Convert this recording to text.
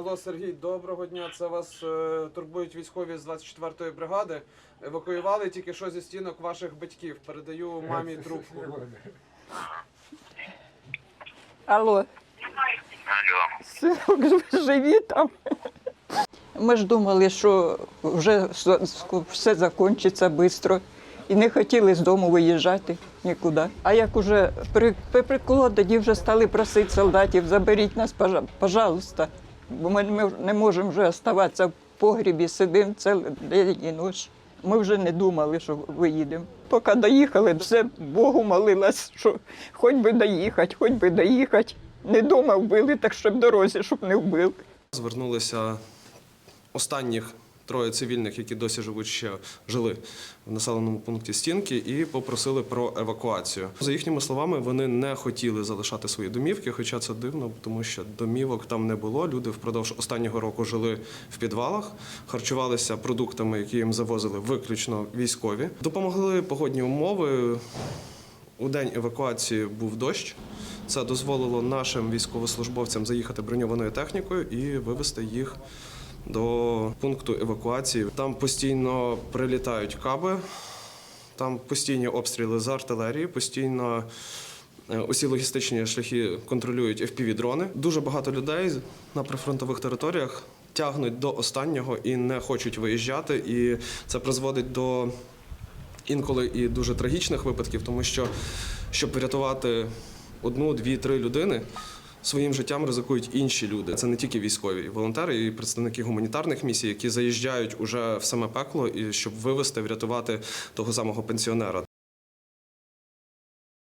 Алло, Сергій, доброго дня. Це вас е, турбують військові з 24-ї бригади. Евакуювали тільки що зі стінок ваших батьків. Передаю мамі трубку. Алло, Алло. синок, живі там. Ми ж думали, що вже все закінчиться швидко. І не хотіли з дому виїжджати нікуди. А як уже при, при приколо, тоді вже стали просити солдатів, заберіть нас, пожалуйста. Бо ми не можемо вже залишатися в погрібі, сидимо цілий день і ніч. Ми вже не думали, що виїдемо. Поки доїхали, все Богу молилась, що хоч би доїхати, хоч би доїхати. Не дома вбили, так щоб в дорозі, щоб не вбили. Звернулися останніх троє цивільних, які досі живуть ще жили в населеному пункті стінки, і попросили про евакуацію. За їхніми словами, вони не хотіли залишати свої домівки, хоча це дивно, тому що домівок там не було. Люди впродовж останнього року жили в підвалах, харчувалися продуктами, які їм завозили виключно військові. Допомогли погодні умови. У день евакуації був дощ. Це дозволило нашим військовослужбовцям заїхати броньованою технікою і вивезти їх до пункту евакуації. Там постійно прилітають каби, там постійні обстріли з артилерії, постійно е, усі логістичні шляхи контролюють FPV-дрони. Дуже багато людей на прифронтових територіях тягнуть до останнього і не хочуть виїжджати. І це призводить до інколи і дуже трагічних випадків, тому що щоб врятувати одну, дві, три людини. Своїм життям ризикують інші люди. Це не тільки військові, волонтери, і представники гуманітарних місій, які заїжджають уже в саме пекло, і щоб вивести, врятувати того самого пенсіонера.